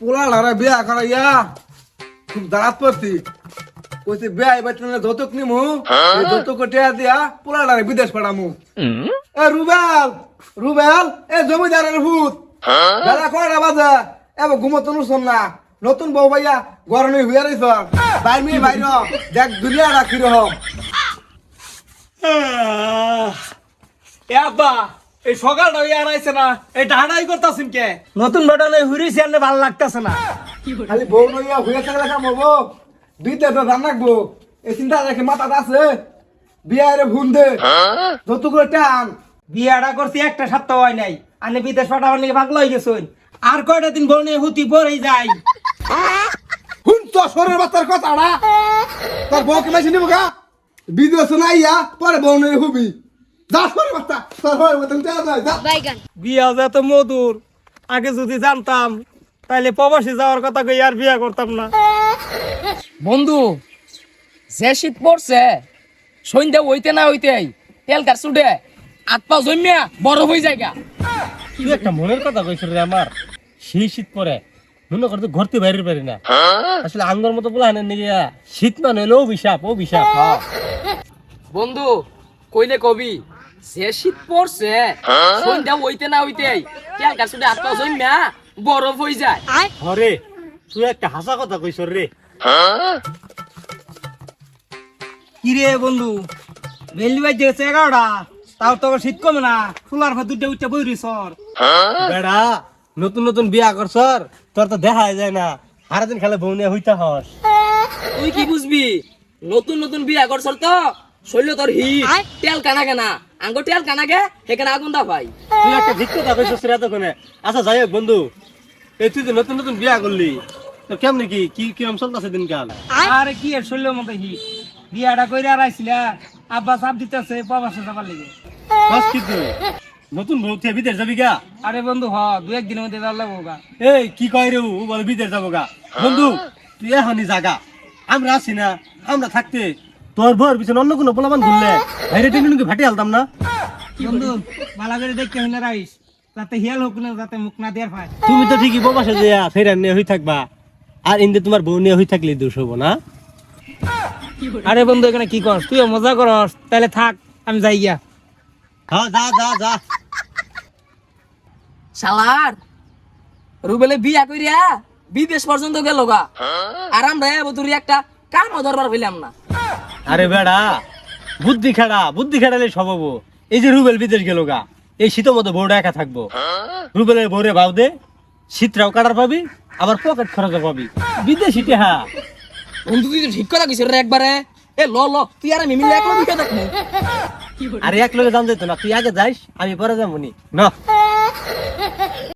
পোলা লারা বিয়া করাইয়া খুব দাঁড়াত পড়ছি কইছে বিয়া এবার তুমি যৌতুক নিমু। যৌতুক টিয়া দিয়া পোলা লারা বিদেশ পাঠামু। এ রুবেল রুবেল এ জমিদারের ভূত। বেলা কয়টা বাজে? এবার ঘুমতো নুসন না। নতুন বউ ভাইয়া গরমে হুইয়া রইছ বাইর মেয়ে বাইর দেখ দুনিয়া রাখি রহম এ আব্বা এই সকালটা ইয়ার আইছে না। এই ডাহাডাই করতাছেন কে? নতুন বেটালে হুরিছি আনলে ভালো লাগতাছে না। খালি বউ নইয়া হুইয়া থাকলে কাম হব দুইটা তো রান রাখব। এই চিন্তা রেখে মাথা আছে। বিয়া রে ভুন দে। যৌতুক টান। বিয়াটা করছি একটা সপ্তাহ হয় নাই। আনে বিদেশ পাঠাবার নিয়ে ভাগলো হয়ে গেছুন। আর কয়টা দিন বউ নিয়ে হুতি পরেই যাই হুন তো সরের বাচ্চার কথা না। তোর বউ কে মাসি নিবো গা। বিদেশ না ইয়া পরে বউ নই হুবি। হয় বিয়া যে এত মধুর আগে যদি জানতাম তাইলে প্রবাসী যাওয়ার কথা কই আর বিয়া করতাম না। বন্ধু যে শীত পড়ছে সন্ধ্যা হইতে না হইতে তেল গাছ উঠে আত পা জমিয়া বড় হয়ে যায় গা। তুই একটা মনের কথা কইছ রে আমার সেই শীত পরে মনে করতে ঘরতে বাইরে পারি না। আসলে আঙ্গর মতো বলা হানের নিয়ে শীত মানে হলো অভিশাপ অভিশাপ বন্ধু কইলে কবি যে শীত পড়ছে সন্ধ্যা হইতে না হইতে তেল গাছ উঠে আত বরফ হয়ে যায়। হরে তুই একটা হাসা কথা কইছ রে। কিরে বন্ধু বেলি বাজে গেছে এগারোটা তাও তো শীত কমে না ফুলার ভাত দুটো উঠতে বইরি সর। বেড়া নতুন নতুন বিয়া করছর তোর তো দেখা যায় না সারাদিন খালে বউ নিয়ে হইতা হস। তুই কি বুঝবি? নতুন নতুন বিয়া করছর তো শৈল তোর হি তেল কানা কেনা। আঙ্গ তেল কানা গে সেখানে আগুন দা ভাই তুই একটা ঠিক কথা কইছস রে এতক্ষণে আচ্ছা যাই হোক বন্ধু এই তুই তো নতুন নতুন বিয়া করলি তো কেমনি কি কি কিরম চলতেছে দিনকাল? আরে কি এর শৈল মতো হি বিয়াটা কইরা আর আইছিলা আব্বা চাপ দিতেছে প্রবাসে যাবার লেগে। বাস কি তুই? নতুন বউ থেকে বিদেশ যাবি গা? আরে বন্ধু হ দু একদিনের মধ্যে যাওয়ার লাগবো গা। এই কি কয় রে ও? বলে বিদেশ যাব গা। বন্ধু তুই এখনই জাগা আমরা আছি না আমরা থাকতে তোর ভোর পিছনে অন্য কোনো পোলাবান ঘুরলে বাইরে টেনে ভাটে আলতাম না? বন্ধু ভালো করে দেখতে হইলে রাইস হিয়াল হোক না যাতে মুখ না পায় তুমি তো ঠিকই প্রবাসে যে ফেরার নিয়ে হয়ে থাকবা আর ইন্দে তোমার বউ নিয়ে হয়ে থাকলে দোষ হব না। আরে বন্ধু এখানে কি করস? তুইও মজা করস। তাহলে থাক আমি যাই গিয়া। হ্যাঁ যা যা যা। শালার রুবেলে বিয়া কইরা বিদেশ পর্যন্ত গেল গা। আর আমরা এবতুরি একটা কামও ধরবার হইলাম না। আরে বেড়া বুদ্ধি খেড়া বুদ্ধি খেড়ালে সব হব। এই যে রুবেল বিদেশ গেল গা এই শীতের মধ্যে বউটা একা থাকব। রুবেলের বউরে ভাও দে শীতটাও কাটার পাবি আবার পকেট খরচও পাবি। বিদেশি টেহা। বন্ধু তুই ঠিক কথা কইছিস রে একবারে। এ ল ল তুই আর আমি মিলে একলা বিকে দেখব। আরে এক লোকে জান যেত না তুই আগে যাইস আমি পরে যাব নি। না।